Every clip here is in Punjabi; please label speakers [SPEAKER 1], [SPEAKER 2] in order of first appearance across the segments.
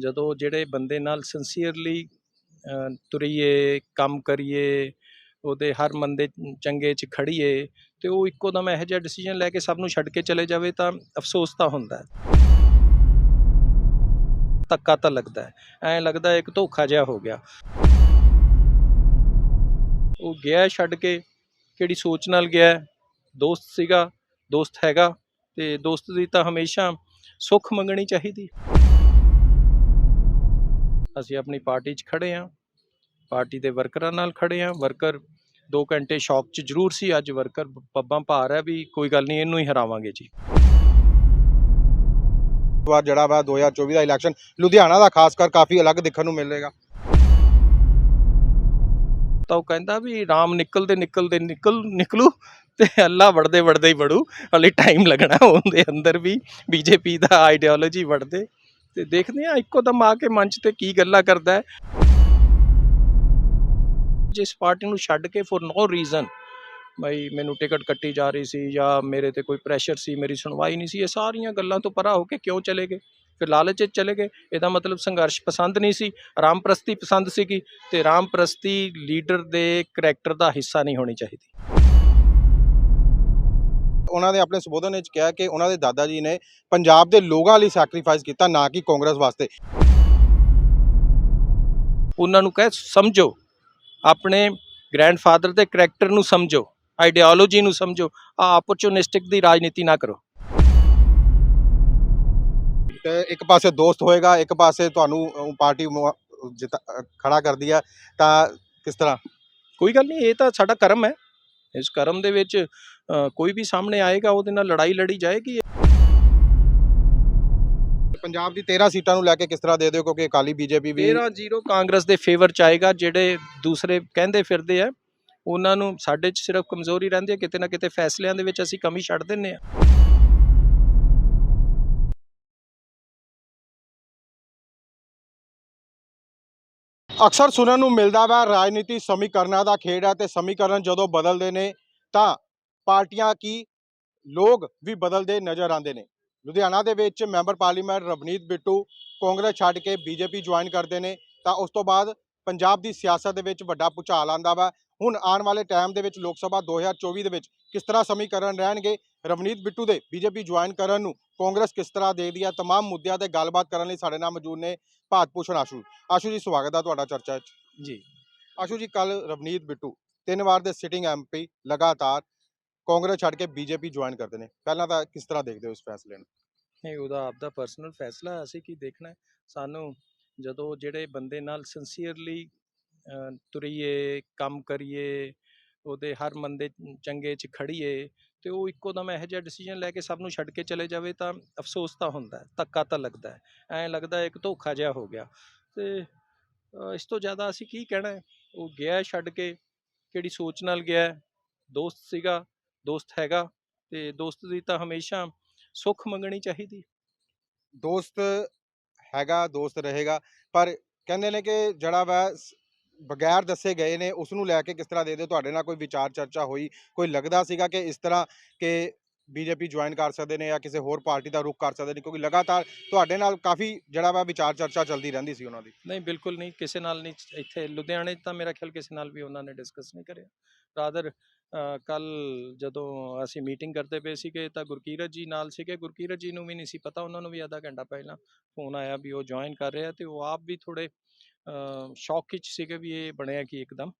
[SPEAKER 1] ਜਦੋਂ ਜਿਹੜੇ ਬੰਦੇ ਨਾਲ ਸਿੰਸੀਅਰਲੀ ਤੁਰੀਏ, ਕੰਮ ਕਰੀਏ, ਉਹਦੇ ਹਰ ਮੰਦੇ ਚੰਗੇ 'ਚ ਖੜੀਏ, ਤੇ ਉਹ ਇੱਕੋ ਦਮ ਇਹੋ ਜਿਹਾ ਡਿਸੀਜਨ ਲੈ ਕੇ ਸਭ ਨੂੰ ਛੱਡ ਕੇ ਚਲੇ ਜਾਵੇ ਤਾਂ ਅਫਸੋਸ ਤਾਂ ਹੁੰਦਾ ਹੈ। ਧੱਕਾ ਤਾਂ ਲੱਗਦਾ ਹੈ। ਐਂ ਲੱਗਦਾ ਇੱਕ ਧੋਖਾ ਜਿਹਾ ਹੋ ਗਿਆ। ਉਹ ਗਿਆ ਛੱਡ ਕੇ, ਕਿਹੜੀ ਸੋਚ ਨਾਲ ਗਿਆ ਦੋਸਤ ਸੀਗਾ, ਦੋਸਤ ਹੈਗਾ, ਤੇ ਦੋਸਤ ਦੀ ਤਾਂ ਹਮੇਸ਼ਾ ਸੁੱਖ ਮੰਗਣੀ ਚਾਹੀਦੀ ਅਸੀਂ ਆਪਣੀ ਪਾਰਟੀ 'ਚ ਖੜੇ ਹਾਂ। ਪਾਰਟੀ ਦੇ ਵਰਕਰਾਂ ਨਾਲ ਖੜੇ ਹਾਂ। ਵਰਕਰ 2 ਘੰਟੇ ਸ਼ੌਕ 'ਚ ਜ਼ਰੂਰ ਸੀ। ਅੱਜ ਵਰਕਰ ਪੱਬਾਂ ਭਾਰ ਹੈ ਵੀ ਕੋਈ ਗੱਲ ਨਹੀਂ ਇਹਨੂੰ ਹੀ ਹਰਾਵਾਂਗੇ ਜੀ।
[SPEAKER 2] ਵਾਰ ਜਿਹੜਾ ਵਾ 2024 ਦਾ ਇਲੈਕਸ਼ਨ ਲੁਧਿਆਣਾ ਦਾ ਖਾਸ ਕਰ ਕਾਫੀ ਅਲੱਗ ਦੇਖਣ ਨੂੰ ਮਿਲੇਗਾ।
[SPEAKER 1] ਤਾਂ ਉਹ ਕਹਿੰਦਾ ਵੀ ਰਾਮ ਨਿਕਲਦੇ ਨਿਕਲਦੇ ਨਿਕਲ ਨਿਕਲੂ ਤੇ ਅੱਲਾ ਵੜਦੇ ਵੜਦੇ ਹੀ ਵੜੂ। ਹਲੇ ਟਾਈਮ ਲੱਗਣਾ ਉਹਦੇ ਅੰਦਰ ਵੀ। ਬੀਜੇਪੀ ਦਾ ਆਈਡੀਓਲੋਜੀ ਵੜਦੇ। ਤੇ ਦੇਖਦੇ ਆ ਇੱਕੋ ਦਮ ਆ ਕੇ ਮੰਚ ਤੇ ਕੀ ਗੱਲਾਂ ਕਰਦਾ ਹੈ। ਜਿਸ ਪਾਰਟੀ ਨੂੰ ਛੱਡ ਕੇ ਫॉर ਨੋ ਰੀਜ਼ਨ ਬਈ ਮੈਨੂੰ ਟਿਕਟ ਕੱਟੀ ਜਾ ਰਹੀ ਸੀ ਜਾਂ ਮੇਰੇ ਤੇ ਕੋਈ ਪ੍ਰੈਸ਼ਰ ਸੀ, ਮੇਰੀ ਸੁਣਵਾਈ ਨਹੀਂ ਸੀ, ਇਹ ਸਾਰੀਆਂ ਗੱਲਾਂ ਤੋਂ ਪਰਾਂ ਹੋ ਕੇ ਕਿਉਂ ਚਲੇ ਗਏ? ਫਿਰ ਲਾਲਚ 'ਚ ਚਲੇ ਗਏ। ਇਹਦਾ ਮਤਲਬ ਸੰਘਰਸ਼ ਪਸੰਦ ਨਹੀਂ ਸੀ ਰਾਮਪ੍ਰਸਤੀ ਪਸੰਦ ਸੀਗੀ ਤੇ ਰਾਮਪ੍ਰਸਤੀ ਲੀਡਰ ਦੇ ਕਰੈਕਟਰ ਦਾ ਹਿੱਸਾ ਨਹੀਂ ਹੋਣੀ ਚਾਹੀਦੀ।
[SPEAKER 2] ਉਹਨਾਂ ਨੇ ਆਪਣੇ ਸੰਬੋਧਨ ਵਿੱਚ ਕਿਹਾ ਕਿ ਉਹਨਾਂ ਦੇ ਦਾਦਾ ਜੀ ਨੇ ਪੰਜਾਬ ਦੇ ਲੋਕਾਂ ਲਈ ਸੈਕਰੀਫਾਈਸ ਕੀਤਾ, ਨਾ ਕਿ ਕਾਂਗਰਸ ਵਾਸਤੇ।
[SPEAKER 1] ਉਹਨਾਂ ਨੂੰ ਕਹੇ, ਸਮਝੋ। ਆਪਣੇ ਗ੍ਰੈਂਡਫਾਦਰ ਦੇ ਕਰੈਕਟਰ ਨੂੰ ਸਮਝੋ ਆਈਡੀਓਲੋਜੀ ਨੂੰ ਸਮਝੋ, ਆ ਆਪਰਚੂਨਿਸਟਿਕ ਦੀ ਰਾਜਨੀਤੀ ਨਾ ਕਰੋ।
[SPEAKER 2] ਇੱਕ ਪਾਸੇ ਦੋਸਤ ਹੋਏਗਾ, ਇੱਕ ਪਾਸੇ ਤੁਹਾਨੂੰ ਪਾਰਟੀ ਜਿਤਾ- ਖੜਾ ਕਰਦੀ ਆ, ਤਾਂ ਕਿਸ ਤਰ੍ਹਾਂ?
[SPEAKER 1] ਕੋਈ ਗੱਲ ਨਹੀਂ, ਇਹ ਤਾਂ ਸਾਡਾ ਕਰਮ ਹੈ। ਇਸ ਕਰਮ ਦੇ ਵਿੱਚ ਕੋਈ ਵੀ ਸਾਹਮਣੇ ਆਏਗਾ ਉਹਦੇ ਨਾਲ ਲੜਾਈ ਲੜੀ ਜਾਏਗੀ?
[SPEAKER 2] ਪੰਜਾਬ ਦੀ 13 ਸੀਟਾਂ ਨੂੰ ਲੈ ਕੇ ਕਿਸ ਤਰ੍ਹਾਂ ਦੇ ਦਿਓ? ਕਿਉਂਕਿ ਅਕਾਲੀ ਬੀਜੇਪੀ ਵੀ
[SPEAKER 1] 13-0 ਕਾਂਗਰਸ ਦੇ ਫੇਵਰ ਚ ਆਏਗਾ ਜਿਹੜੇ ਦੂਸਰੇ ਕਹਿੰਦੇ ਫਿਰਦੇ ਆ ਉਹਨਾਂ ਨੂੰ ਸਾਡੇ ਚ ਸਿਰਫ ਕਮਜ਼ੋਰੀ ਰਹਿੰਦੀ ਹੈ ਕਿਤੇ ਨਾ ਕਿਤੇ ਫੈਸਲਿਆਂ ਦੇ ਵਿੱਚ ਅਸੀਂ ਕਮੀ ਛੱਡ ਦਿੰਨੇ ਆ
[SPEAKER 2] ਅਕਸਰ ਸੁਣਨ ਨੂੰ ਮਿਲਦਾ ਵਾ, ਰਾਜਨੀਤੀ ਸਮੀਕਰਨਾਂ ਦਾ ਖੇਡ ਹੈ ਤੇ ਸਮੀਕਰਨ ਜਦੋਂ ਬਦਲਦੇ ਨੇ ਤਾਂ ਪਾਰਟੀਆਂ ਕੀ ਲੋਕ ਵੀ ਬਦਲਦੇ ਨਜ਼ਰ ਆਉਂਦੇ ਨੇ। ਲੁਧਿਆਣਾ ਦੇ ਵਿੱਚ ਮੈਂਬਰ ਪਾਰਲੀਮੈਂਟ ਰਵਨੀਤ ਬਿੱਟੂ ਕਾਂਗਰਸ ਛੱਡ ਕੇ ਬੀਜੇਪੀ ਜੁਆਇਨ ਕਰਦੇ ਨੇ, ਤਾਂ ਉਸ ਤੋਂ ਬਾਅਦ ਪੰਜਾਬ ਦੀ ਸਿਆਸਤ ਦੇ ਵਿੱਚ ਵੱਡਾ ਭੁਚਾਲ ਆਂਦਾ ਵਾ। ਹੁਣ ਆਉਣ ਵਾਲੇ ਟਾਈਮ ਦੇ ਵਿੱਚ ਲੋਕ ਸਭਾ 2024 ਦੇ ਵਿੱਚ ਕਿਸ ਤਰ੍ਹਾਂ ਸਮੀਕਰਨ ਰਹਿਣਗੇ ਰਵਨੀਤ ਬਿੱਟੂ ਦੇ ਬੀਜੇਪੀ ਜੁਆਇਨ ਕਰਨ ਨੂੰ ਕਾਂਗਰਸ ਕਿਸ ਤਰ੍ਹਾਂ ਦੇਖਦੀ ਹੈ तमाम ਮੁੱਦਿਆਂ ਤੇ ਗੱਲਬਾਤ ਕਰਨ ਲਈ ਸਾਡੇ ਨਾਲ ਮੌਜੂਦ ਨੇ ਭਾਰਤ ਭੂਸ਼ਣ ਆਸ਼ੂ ਆਸ਼ੂ ਜੀ ਸਵਾਗਤ ਹੈ ਤੁਹਾਡਾ ਚਰਚਾ ਵਿੱਚ
[SPEAKER 1] ਜੀ
[SPEAKER 2] ਆਸ਼ੂ ਜੀ ਕੱਲ ਰਵਨੀਤ ਬਿੱਟੂ ਤਿੰਨ ਵਾਰ ਦੇ ਸਿਟਿੰਗ ਐਮਪੀ ਲਗਾਤਾਰ ਕਾਂਗਰਸ ਛੱਡ ਕੇ ਬੀਜੇਪੀ ਜੁਆਇਨ ਕਰਦੇ ਨੇ ਪਹਿਲਾਂ ਤਾਂ ਕਿਸ ਤਰ੍ਹਾਂ ਦੇਖਦੇ ਹੋ ਇਸ ਫੈਸਲੇ ਨੂੰ
[SPEAKER 1] ਨਹੀਂ ਉਹਦਾ ਆਪਦਾ ਪਰਸਨਲ ਫੈਸਲਾ ਹੈ, ਅਸੀਂ ਕੀ ਦੇਖਣਾ ਹੈ? ਸਾਨੂੰ ਜਦੋਂ ਜਿਹੜੇ ਬੰਦੇ ਨਾਲ ਸਿੰਸੀਅਰਲੀ ਤੁਰੀਏ ਕੰਮ ਕਰੀਏ ਉਹਦੇ ਹਰ ਮੰਦੇ ਚੰਗੇ 'ਚ ਖੜੀਏ ਤੇ ਉਹ ਇੱਕੋ ਦਮ ਇਹੋ ਜਿਹਾ ਡਿਸੀਜਨ ਲੈ ਕੇ ਸਭ ਨੂੰ ਛੱਡ ਕੇ ਚਲੇ ਜਾਵੇ ਤਾਂ ਅਫਸੋਸ ਤਾਂ ਹੁੰਦਾ ਧੱਕਾ ਤਾਂ ਲੱਗਦਾ ਹੈ। ਐਂ ਲੱਗਦਾ ਇੱਕ ਧੋਖਾ ਜਿਹਾ ਹੋ ਗਿਆ। ਤੇ ਇਸ ਤੋਂ ਜ਼ਿਆਦਾ ਅਸੀਂ ਕੀ ਕਹਿਣਾ ਹੈ? ਉਹ ਗਿਆ ਛੱਡ ਕੇ, ਕਿਹੜੀ ਸੋਚ ਨਾਲ ਗਿਆ ਦੋਸਤ ਸੀਗਾ, ਦੋਸਤ ਹੈਗਾ ਤੇ ਦੋਸਤ ਦੀ ਤਾਂ ਹਮੇਸ਼ਾ ਸੁੱਖ ਮੰਗਣੀ ਚਾਹੀਦੀ
[SPEAKER 2] ਦੋਸਤ ਹੈਗਾ, ਦੋਸਤ ਰਹੇਗਾ, ਪਰ ਕਹਿੰਦੇ ਨੇ ਕਿ ਜਿਹੜਾ ਵਾ ਬਗੈਰ ਦੱਸੇ ਗਏ ਨੇ ਉਸ ਨੂੰ ਲੈ ਕੇ ਕਿਸ ਤਰ੍ਹਾਂ ਦੇ ਦਿਓ? ਤੁਹਾਡੇ ਨਾਲ ਕੋਈ ਵਿਚਾਰ ਚਰਚਾ ਹੋਈ? ਕੋਈ ਲੱਗਦਾ ਸੀਗਾ ਕਿ ਇਸ ਤਰ੍ਹਾਂ ਕਿ ਬੀਜੇਪੀ ਜੁਆਇਨ ਕਰ ਸਕਦੇ ਨੇ ਜਾਂ ਕਿਸੇ ਹੋਰ ਪਾਰਟੀ ਦਾ ਰੁਖ ਕਰ ਸਕਦੇ ਨੇ? ਕਿਉਂਕਿ ਲਗਾਤਾਰ ਤੁਹਾਡੇ ਨਾਲ ਕਾਫੀ ਜਿਹੜਾ ਵਾ ਵਿਚਾਰ ਚਰਚਾ ਚੱਲਦੀ ਰਹਿੰਦੀ ਸੀ ਉਹਨਾਂ ਦੀ।
[SPEAKER 1] ਨਹੀਂ, ਬਿਲਕੁਲ ਨਹੀਂ। ਕਿਸੇ ਨਾਲ ਨਹੀਂ ਇੱਥੇ ਲੁਧਿਆਣੇ ਤਾਂ ਮੇਰਾ ਖਿਆਲ ਕਿਸੇ ਨਾਲ ਵੀ ਉਹਨਾਂ ਨੇ ਡਿਸਕਸ ਨਹੀਂ ਕਰਿਆ। ਰਾਦਰ ਕੱਲ ਜਦੋਂ ਅਸੀਂ ਮੀਟਿੰਗ ਕਰਦੇ ਪਏ ਸੀਗੇ ਤਾਂ ਗੁਰਕੀਰਤ ਜੀ ਨਾਲ ਸੀਗੇ। ਗੁਰਕੀਰਤ ਜੀ ਨੂੰ ਵੀ ਨਹੀਂ ਸੀ ਪਤਾ, ਉਹਨਾਂ ਨੂੰ ਵੀ ਅੱਧਾ ਘੰਟਾ ਪਹਿਲਾਂ ਫੋਨ ਆਇਆ ਵੀ ਉਹ ਜੁਆਇਨ ਕਰ ਰਿਹਾ ਤੇ ਉਹ ਆਪ ਵੀ ਥੋੜੇ ਸ਼ੌਕ ਵਿੱਚ ਸੀਗੇ ਵੀ ਇਹ ਬਣਿਆ ਕੀ ਇੱਕਦਮ।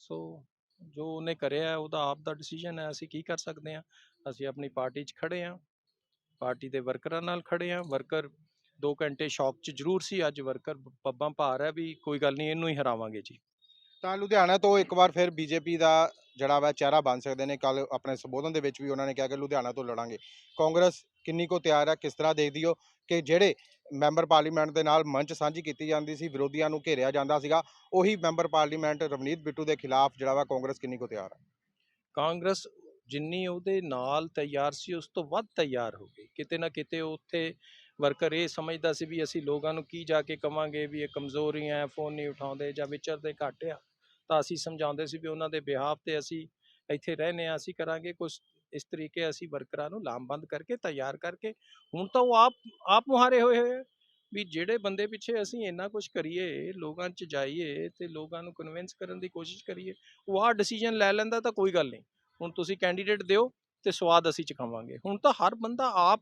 [SPEAKER 1] ਸੋ, ਜੋ ਉਹਨੇ ਕਰਿਆ ਉਹਦਾ ਆਪ ਦਾ ਡਿਸੀਜਨ ਹੈ, ਅਸੀਂ ਕੀ ਕਰ ਸਕਦੇ ਹਾਂ? ਅਸੀਂ ਆਪਣੀ ਪਾਰਟੀ 'ਚ ਖੜੇ ਹਾਂ। ਪਾਰਟੀ ਦੇ ਵਰਕਰਾਂ ਨਾਲ ਖੜੇ ਹਾਂ। ਵਰਕਰ 2 ਘੰਟੇ ਸ਼ੌਕ 'ਚ ਜ਼ਰੂਰ ਸੀ। ਅੱਜ ਵਰਕਰ ਪੱਬਾਂ ਭਾਰ ਹੈ ਵੀ ਕੋਈ ਗੱਲ ਨਹੀਂ, ਇਹਨੂੰ ਹੀ ਹਰਾਵਾਂਗੇ ਜੀ।
[SPEAKER 2] ਤਾਂ ਲੁਧਿਆਣਾ ਤੋਂ ਇੱਕ ਵਾਰ ਫਿਰ ਬੀਜੇਪੀ ਦਾ ਜਿਹੜਾ ਵਾ ਚਿਹਰਾ ਬਣ ਸਕਦੇ ਨੇ। ਕੱਲ ਆਪਣੇ ਸੰਬੋਧਨ ਦੇ ਵਿੱਚ ਵੀ ਉਹਨਾਂ ਨੇ ਕਿਹਾ ਕਿ ਲੁਧਿਆਣਾ ਤੋਂ ਲੜਾਂਗੇ। ਕਾਂਗਰਸ ਕਿੰਨੀ ਕੋ ਤਿਆਰ ਹੈ, ਕਿਸ ਤਰ੍ਹਾਂ ਦੇਖਦੀ ਹੋ ਕਿ ਜਿਹੜੇ ਮੈਂਬਰ ਪਾਰਲੀਮੈਂਟ ਦੇ ਨਾਲ ਮੰਚ ਸਾਂਝੀ ਕੀਤੀ ਜਾਂਦੀ ਸੀ, ਵਿਰੋਧੀਆਂ ਨੂੰ ਘੇਰਿਆ ਜਾਂਦਾ ਸੀਗਾ। ਉਹੀ ਮੈਂਬਰ ਪਾਰਲੀਮੈਂਟ ਰਵਨੀਤ ਬਿੱਟੂ ਦੇ ਖਿਲਾਫ ਜਿਹੜਾ ਵਾ ਕਾਂਗਰਸ ਕਿੰਨੀ ਕੋ ਤਿਆਰ ਹੈ
[SPEAKER 1] ਕਾਂਗਰਸ ਜਿੰਨੀ ਉਹਦੇ ਨਾਲ ਤਿਆਰ ਸੀ, ਉਸ ਤੋਂ ਵੱਧ ਤਿਆਰ ਹੋ ਗਈ। ਕਿਤੇ ਨਾ ਕਿਤੇ ਉੱਥੇ ਵਰਕਰ ਇਹ ਸਮਝਦਾ ਸੀ ਵੀ ਅਸੀਂ ਲੋਕਾਂ ਨੂੰ ਕੀ ਜਾ ਕੇ ਕਵਾਂਗੇ ਵੀ ਇਹ ਕਮਜ਼ੋਰੀਆਂ ਹੈ ਫੋਨ ਨਹੀਂ ਉਠਾਉਂਦੇ ਜਾਂ ਵਿਚਰਦੇ ਘੱਟ ਆ। ਤਾਂ ਅਸੀਂ ਸਮਝਾਉਂਦੇ ਸੀ ਵੀ ਉਹਨਾਂ ਦੇ ਬਿਹਾਫ ਤੇ ਅਸੀਂ ਇੱਥੇ ਰਹਿੰਦੇ ਆ, ਅਸੀਂ ਕਰਾਂਗੇ ਕੁਝ ਇਸ ਤਰੀਕੇ ਅਸੀਂ ਵਰਕਰਾਂ ਨੂੰ ਲਾਮਬੰਦ ਕਰਕੇ, ਤਿਆਰ ਕਰਕੇ, ਹੁਣ ਤਾਂ ਉਹ ਆਪ ਆਪ ਮੁਹਾਰੇ ਹੋਏ ਹੋਏ ਆ ਵੀ ਜਿਹੜੇ ਬੰਦੇ ਪਿੱਛੇ ਅਸੀਂ ਇੰਨਾ ਕੁਝ ਕਰੀਏ, ਲੋਕਾਂ 'ਚ ਜਾਈਏ ਤੇ ਲੋਕਾਂ ਨੂੰ ਕਨਵਿੰਸ ਕਰਨ ਦੀ ਕੋਸ਼ਿਸ਼ ਕਰੀਏ, ਉਹ ਆਹ ਡਿਸੀਜਨ ਲੈ ਲੈਂਦਾ ਤਾਂ ਕੋਈ ਗੱਲ ਨਹੀਂ। ਹੁਣ ਤੁਸੀਂ ਕੈਂਡੀਡੇਟ ਦਿਓ ਤੇ ਸਵਾਦ ਅਸੀਂ ਚਖਾਵਾਂਗੇ। ਹੁਣ ਤਾਂ ਹਰ ਬੰਦਾ ਆਪ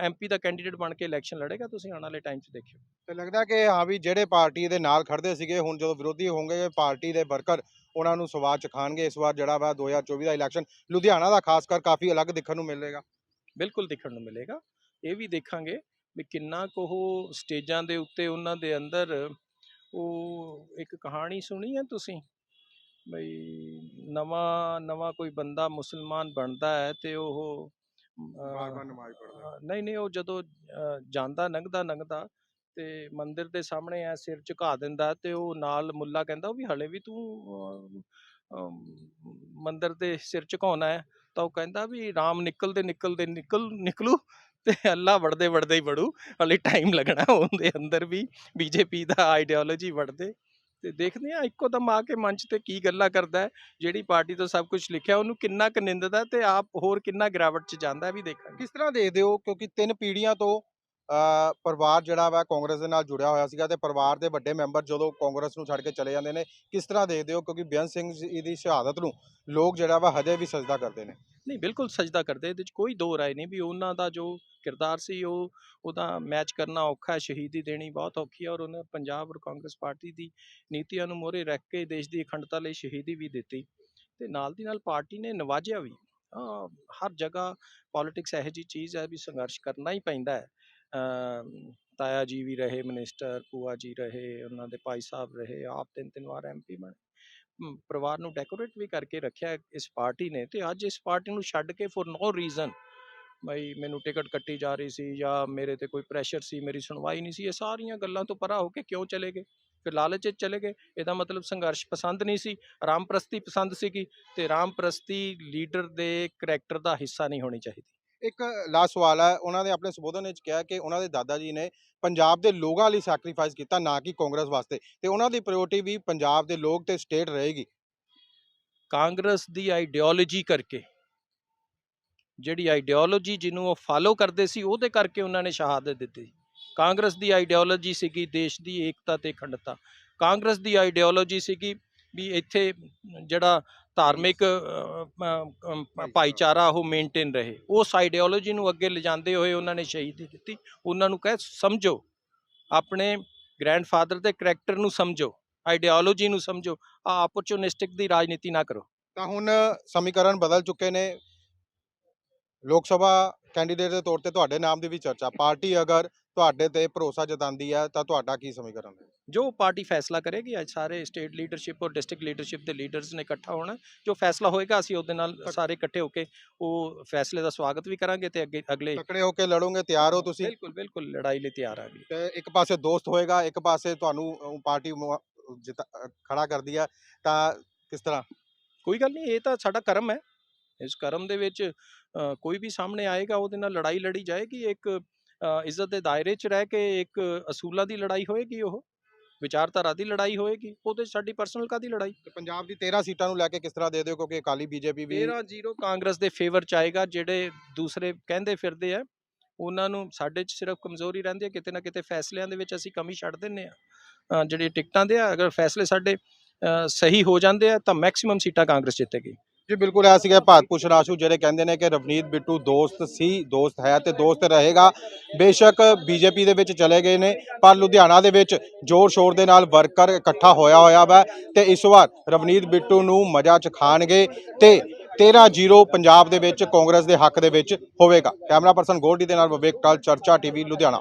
[SPEAKER 1] ਐਮਪੀ ਦਾ ਕੈਂਡੀਡੇਟ ਬਣ ਕੇ ਇਲੈਕਸ਼ਨ ਲੜੇਗਾ, ਤੁਸੀਂ ਆਉਣ ਵਾਲੇ ਟਾਈਮ 'ਚ ਦੇਖਿਓ।
[SPEAKER 2] ਤੇ ਲੱਗਦਾ ਕਿ ਹਾਂ ਵੀ ਜਿਹੜੇ ਪਾਰਟੀ ਦੇ ਨਾਲ ਖੜਦੇ ਸੀਗੇ, ਹੁਣ ਜਦੋਂ ਵਿਰੋਧੀ ਹੋਣਗੇ, ਪਾਰਟੀ ਦੇ ਵਰਕਰ ਉਹਨਾਂ ਨੂੰ ਸਵਾਦ ਚਖਾਣਗੇ ਇਸ ਵਾਰ ਜਿਹੜਾ ਵਾ 2024 ਦਾ ਇਲੈਕਸ਼ਨ ਲੁਧਿਆਣਾ ਦਾ ਖਾਸ ਕਰ ਕਾਫੀ ਅਲੱਗ ਦੇਖਣ ਨੂੰ ਮਿਲੇਗਾ।
[SPEAKER 1] ਬਿਲਕੁਲ ਦੇਖਣ ਨੂੰ ਮਿਲੇਗਾ। ਇਹ ਵੀ ਦੇਖਾਂਗੇ ਵੀ ਕਿੰਨਾ ਕੁ ਉਹ ਸਟੇਜਾਂ ਦੇ ਉੱਤੇ ਉਹਨਾਂ ਦੇ ਅੰਦਰ ਉਹ ਇੱਕ ਕਹਾਣੀ ਸੁਣੀ ਹੈ ਤੁਸੀਂ? ਬਈ ਨਵਾਂ ਨਵਾਂ ਕੋਈ ਬੰਦਾ ਮੁਸਲਮਾਨ ਬਣਦਾ ਹੈ ਤੇ ਉਹ
[SPEAKER 2] ਨਮਾਜ਼
[SPEAKER 1] ਨਹੀਂ ਨਹੀਂ ਉਹ ਜਦੋਂ ਜਾਂਦਾ ਲੰਘਦਾ ਲੰਘਦਾ ਤੇ ਮੰਦਿਰ ਦੇ ਸਾਹਮਣੇ ਐ ਸਿਰ ਝੁਕਾ ਦਿੰਦਾ ਤੇ ਉਹ ਨਾਲ ਮੁੱਲਾ ਕਹਿੰਦਾ ਉਹ ਵੀ ਹਲੇ ਵੀ ਤੂੰ ਅਹ, ਮੰਦਿਰ ਦੇ ਸਿਰ ਝੁਕਾਉਣਾ ਹੈ ਤਾਂ ਉਹ ਕਹਿੰਦਾ ਵੀ ਰਾਮ ਨਿਕਲਦੇ ਨਿਕਲਦੇ ਨਿਕਲ ਨਿਕਲੂ ਤੇ ਅੱਲਾ ਵੜਦੇ ਵੜਦੇ ਹੀ ਵੜੂ। ਹਲੇ ਟਾਈਮ ਲੱਗਣਾ ਉਹਦੇ ਅੰਦਰ ਵੀ ਬੀਜੇਪੀ ਦਾ ਆਈਡੀਓਲੋਜੀ ਵੜਦੇ। ਤੇ ਦੇਖਦੇ ਆ ਇੱਕੋ ਦਮ ਆ ਕੇ ਮੰਚ ਤੇ ਕੀ ਗੱਲਾਂ ਕਰਦਾ ਜਿਹੜੀ ਪਾਰਟੀ ਤੋਂ ਸਭ ਕੁਝ ਲਿਖਿਆ ਉਹਨੂੰ ਕਿੰਨਾ ਕੁ ਨਿੰਦਦਾ ਤੇ ਆਪ ਹੋਰ ਕਿੰਨਾ ਗਿਰਾਵਟ ਚ ਜਾਂਦਾ ਵੀ ਦੇਖਾਂਗੇ।
[SPEAKER 2] ਕਿਸ ਤਰ੍ਹਾਂ ਦੇਖਦੇ ਹੋ? ਕਿਉਂਕਿ ਤਿੰਨ ਪੀੜ੍ਹੀਆਂ ਤੋਂ ਪਰਿਵਾਰ ਜਿਹੜਾ ਵਾ ਕਾਂਗਰਸ ਦੇ ਨਾਲ ਜੁੜਿਆ ਹੋਇਆ ਸੀਗਾ ਤੇ ਪਰਿਵਾਰ ਦੇ ਵੱਡੇ ਮੈਂਬਰ ਜਦੋਂ ਕਾਂਗਰਸ ਨੂੰ ਛੱਡ ਕੇ ਚਲੇ ਜਾਂਦੇ ਨੇ, ਕਿਸ ਤਰ੍ਹਾਂ ਦੇਖਦੇ ਹੋ? ਕਿਉਂਕਿ ਬੇਅੰਤ ਸਿੰਘ ਜੀ ਦੀ ਸ਼ਹਾਦਤ ਨੂੰ ਲੋਕ ਜਿਹੜਾ ਵਾ ਹਜੇ ਵੀ ਸਜਦਾ ਕਰਦੇ ਨੇ।
[SPEAKER 1] ਨਹੀਂ, ਬਿਲਕੁਲ ਸਜਦਾ ਕਰਦੇ, ਇਹਦੇ ਚ ਕੋਈ ਦੋ ਰਾਏ ਨਹੀਂ ਵੀ ਉਹਨਾਂ ਦਾ ਜੋ ਕਿਰਦਾਰ ਸੀ ਉਹ, ਉਹਦਾ ਮੈਚ ਕਰਨਾ ਔਖਾ ਹੈ, ਸ਼ਹੀਦੀ ਦੇਣੀ ਬਹੁਤ ਔਖੀ ਹੈ ਔਰ ਉਹਨੇ ਪੰਜਾਬ ਔਰ ਕਾਂਗਰਸ ਪਾਰਟੀ ਦੀ ਨੀਤੀਆਂ ਨੂੰ ਮੋਹਰੇ ਰੱਖ ਕੇ ਦੇਸ਼ ਦੀ ਅਖੰਡਤਾ ਲਈ ਸ਼ਹੀਦੀ ਵੀ ਦਿੱਤੀ। ਤੇ ਨਾਲ ਦੀ ਨਾਲ ਪਾਰਟੀ ਨੇ ਨਵਾਜਿਆ ਵੀ। ਹਰ ਜਗ੍ਹਾ ਪੋਲਿਟਿਕਸ ਇਹੋ ਜੀ ਚੀਜ਼ ਹੈ ਵੀ ਸੰਘਰਸ਼ ਕਰਨਾ ਹੀ ਪੈਂਦਾ ਹੈ। ਤਾਇਆ ਜੀ ਵੀ ਰਹੇ ਮਿਨਿਸਟਰ ਭੂਆ ਜੀ ਰਹੇ, ਉਹਨਾਂ ਦੇ ਭਾਈ ਸਾਹਿਬ ਰਹੇ, ਆਪ ਤਿੰਨ ਤਿੰਨ ਵਾਰ ਐਮਪੀ ਬਣੇ। ਪਰਿਵਾਰ ਨੂੰ ਡੈਕੋਰੇਟ ਵੀ ਕਰਕੇ ਰੱਖਿਆ ਇਸ ਪਾਰਟੀ ਨੇ ਤੇ ਅੱਜ ਇਸ ਪਾਰਟੀ ਨੂੰ ਛੱਡ ਕੇ ਫॉर ਨੋ ਰੀਜ਼ਨ ਬਈ ਮੈਨੂੰ ਟਿਕਟ ਕੱਟੀ ਜਾ ਰਹੀ ਸੀ ਜਾਂ ਮੇਰੇ ਤੇ ਕੋਈ ਪ੍ਰੈਸ਼ਰ ਸੀ, ਮੇਰੀ ਸੁਣਵਾਈ ਨਹੀਂ ਸੀ, ਇਹ ਸਾਰੀਆਂ ਗੱਲਾਂ ਤੋਂ ਪਰਾਂ ਹੋ ਕੇ ਕਿਉਂ ਚਲੇ ਗਏ? ਫਿਰ ਲਾਲਚ 'ਚ ਚਲੇ ਗਏ। ਇਹਦਾ ਮਤਲਬ ਸੰਘਰਸ਼ ਪਸੰਦ ਨਹੀਂ ਸੀ ਰਾਮਪ੍ਰਸਤੀ ਪਸੰਦ ਸੀਗੀ ਤੇ ਰਾਮਪ੍ਰਸਤੀ ਲੀਡਰ ਦੇ ਕਰੈਕਟਰ ਦਾ ਹਿੱਸਾ ਨਹੀਂ ਹੋਣੀ ਚਾਹੀਦੀ।
[SPEAKER 2] ਇੱਕ ਲਾਸਟ ਸਵਾਲ ਹੈ ਉਹਨਾਂ ਨੇ ਆਪਣੇ ਸੰਬੋਧਨ ਵਿੱਚ ਕਿਹਾ ਕਿ ਉਹਨਾਂ ਦੇ ਦਾਦਾ ਜੀ ਨੇ ਪੰਜਾਬ ਦੇ ਲੋਕਾਂ ਲਈ ਸੈਕਰੀਫਾਈਸ ਕੀਤਾ, ਨਾ ਕਿ ਕਾਂਗਰਸ ਵਾਸਤੇ, ਤੇ ਉਹਨਾਂ ਦੀ ਪ੍ਰਾਇੋਰਟੀ ਵੀ ਪੰਜਾਬ ਦੇ ਲੋਕ ਤੇ ਸਟੇਟ ਰਹੇਗੀ।
[SPEAKER 1] ਕਾਂਗਰਸ ਦੀ ਆਈਡੀਓਲੋਜੀ ਕਰਕੇ, ਜਿਹੜੀ ਆਈਡੀਓਲੋਜੀ ਜਿਹਨੂੰ ਉਹ ਫਾਲੋ ਕਰਦੇ ਸੀ, ਉਹਦੇ ਕਰਕੇ ਉਹਨਾਂ ਨੇ ਸ਼ਹਾਦਤ ਦਿੱਤੀ। ਕਾਂਗਰਸ ਦੀ ਆਈਡੀਓਲੋਜੀ ਸੀਗੀ ਦੇਸ਼ ਦੀ ਏਕਤਾ ਤੇ ਅਖੰਡਤਾ। ਕਾਂਗਰਸ ਦੀ ਆਈਡੀਓਲੋਜੀ ਸੀਗੀ ਵੀ ਇੱਥੇ ਜਿਹੜਾ ਧਾਰਮਿਕ ਭਾਈਚਾਰਾ ਉਹ ਮੇਨਟੇਨ ਰਹੇ। ਉਸ ਆਈਡੀਓਲੋਜੀ ਨੂੰ ਅੱਗੇ ਲਿਜਾਂਦੇ ਹੋਏ ਉਹਨਾਂ ਨੇ ਸ਼ਹੀਦੀ ਦਿੱਤੀ। ਉਹਨਾਂ ਨੂੰ ਕਹੇ ਸਮਝੋ। ਆਪਣੇ ਗ੍ਰੈਂਡਫਾਦਰ ਦੇ ਕਰੈਕਟਰ ਨੂੰ ਸਮਝੋ। ਆਈਡੀਓਲੋਜੀ ਨੂੰ ਸਮਝੋ। ਆ ਆਪੋਰਚੁਨਿਸਟਿਕ ਦੀ ਰਾਜਨੀਤੀ ਨਾ ਕਰੋ।
[SPEAKER 2] ਤਾਂ ਹੁਣ ਸਮੀਕਰਨ ਬਦਲ ਚੁੱਕੇ ਨੇ। ਲੋਕ ਸਭਾ ਕੈਂਡੀਡੇਟ ਦੇ ਤੌਰ ਤੇ ਤੁਹਾਡੇ ਨਾਮ ਦੀ ਵੀ ਚਰਚਾ। ਪਾਰਟੀ ਅਗਰ ਤੁਹਾਡੇ ਤੇ ਭਰੋਸਾ ਜਤਾਉਂਦੀ ਹੈ ਤਾਂ ਤੁਹਾਡਾ ਕੀ ਸਮੀਕਰਨ ਹੈ?
[SPEAKER 1] ਜੋ ਪਾਰਟੀ ਫੈਸਲਾ ਕਰੇਗੀ ਅੱਜ ਸਾਰੇ ਸਟੇਟ ਲੀਡਰਸ਼ਿਪ ਔਰ ਡਿਸਟ੍ਰਿਕਟ ਲੀਡਰਸ਼ਿਪ ਦੇ ਲੀਡਰਸ ਨੇ ਇਕੱਠਾ ਹੋਣਾ ਜੋ ਫੈਸਲਾ ਹੋਏਗਾ ਅਸੀਂ ਉਹਦੇ ਨਾਲ ਸਾਰੇ ਇਕੱਠੇ ਹੋ ਕੇ ਉਹ ਫੈਸਲੇ ਦਾ ਸਵਾਗਤ ਵੀ ਕਰਾਂਗੇ ਤੇ ਅੱਗੇ ਅਗਲੇ
[SPEAKER 2] ਤਕੜੇ ਹੋ ਕੇ ਲੜੋਗੇ ਤਿਆਰ ਹੋ ਤੁਸੀਂ?
[SPEAKER 1] ਬਿਲਕੁਲ ਬਿਲਕੁਲ ਲੜਾਈ ਲਈ ਤਿਆਰ ਆ ਜੀ।
[SPEAKER 2] ਤੇ ਇੱਕ ਪਾਸੇ ਦੋਸਤ ਹੋਏਗਾ ਇੱਕ ਪਾਸੇ ਤੁਹਾਨੂੰ ਪਾਰਟੀ ਖੜਾ ਕਰਦੀ ਹੈ ਤਾਂ ਕਿਸ ਤਰ੍ਹਾਂ?
[SPEAKER 1] ਕੋਈ ਗੱਲ ਨਹੀਂ ਇਹ ਤਾਂ ਸਾਡਾ ਕਰਮ ਹੈ। ਇਸ ਕਰਮ ਦੇ ਵਿੱਚ ਕੋਈ ਵੀ ਸਾਹਮਣੇ ਆਏਗਾ ਉਹਦੇ ਨਾਲ ਲੜਾਈ ਲੜੀ ਜਾਏਗੀ ਇੱਕ ਇੱਜ਼ਤ ਦੇ ਦਾਇਰੇ 'ਚ ਰਹਿ ਕੇ ਇੱਕ ਅਸੂਲਾਂ ਦੀ ਲੜਾਈ ਹੋਏਗੀ ਉਹ? ਵਿਚਾਰਧਾਰਾ ਦੀ ਲੜਾਈ ਹੋਏਗੀ? ਉਹਦੇ 'ਚ ਸਾਡੀ ਪਰਸਨਲ ਕਾਦੀ ਲੜਾਈ?
[SPEAKER 2] ਤੇ ਪੰਜਾਬ ਦੀ 13 ਸੀਟਾਂ ਨੂੰ ਲੈ ਕੇ ਕਿਸ ਤਰ੍ਹਾਂ ਦੇ ਦਿਓ? ਕਿਉਂਕਿ ਅਕਾਲੀ ਬੀਜੇਪੀ ਵੀ
[SPEAKER 1] 13-0 ਕਾਂਗਰਸ ਦੇ ਫੇਵਰ ਚ ਆਏਗਾ ਜਿਹੜੇ ਦੂਸਰੇ ਕਹਿੰਦੇ ਫਿਰਦੇ ਆ। ਉਹਨਾਂ ਨੂੰ ਸਾਡੇ ਚ ਸਿਰਫ ਕਮਜ਼ੋਰੀ ਰਹਿੰਦੀ ਹੈ ਕਿਤੇ ਨਾ ਕਿਤੇ ਫੈਸਲਿਆਂ ਦੇ ਵਿੱਚ ਅਸੀਂ ਕਮੀ ਛੱਡ ਦਿੰਨੇ ਆ। ਜਿਹੜੇ ਟਿਕਟਾਂ ਦੇ ਆ ਅਗਰ ਫੈਸਲੇ ਸਾਡੇ ਸਹੀ ਹੋ ਜਾਂਦੇ ਆ ਤਾਂ ਮੈਕਸਿਮਮ ਸੀਟਾਂ ਕਾਂਗਰਸ ਜਿੱਤੇਗੀ।
[SPEAKER 2] ਜੀ, ਬਿਲਕੁਲ ਇਹ ਸੀਗਾ ਭਾਰਤਪੁਰ ਆਸ਼ੂ ਜਿਹੜੇ ਕਹਿੰਦੇ ਨੇ ਕਿ ਰਵਨੀਤ ਬਿੱਟੂ ਦੋਸਤ ਸੀ, ਦੋਸਤ ਹੈ ਤੇ ਦੋਸਤ ਰਹੇਗਾ। ਬੇਸ਼ੱਕ ਬੀਜੇਪੀ ਦੇ ਵਿੱਚ ਚਲੇ ਗਏ ਨੇ, ਪਰ ਲੁਧਿਆਣਾ ਦੇ ਵਿੱਚ ਜ਼ੋਰ ਸ਼ੋਰ ਦੇ ਨਾਲ ਵਰਕਰ ਇਕੱਠਾ ਹੋਇਆ ਹੋਇਆ ਵਾ ਤੇ ਇਸ ਵਾਰ ਰਵਨੀਤ ਬਿੱਟੂ ਨੂੰ ਮਜ਼ਾ ਚ ਖਾਣਗੇ ਤੇ 13-0 ਪੰਜਾਬ ਦੇ ਵਿੱਚ ਕਾਂਗਰਸ ਦੇ ਹੱਕ ਦੇ ਵਿੱਚ ਹੋਵੇਗਾ। ਕੈਮਰਾ ਪਰਸਨ ਗੋਲਡੀ ਦੇ ਨਾਲ ਵਿਵੇਕ ਟਾਲ, ਚਰਚਾ ਟੀਵੀ, ਲੁਧਿਆਣਾ।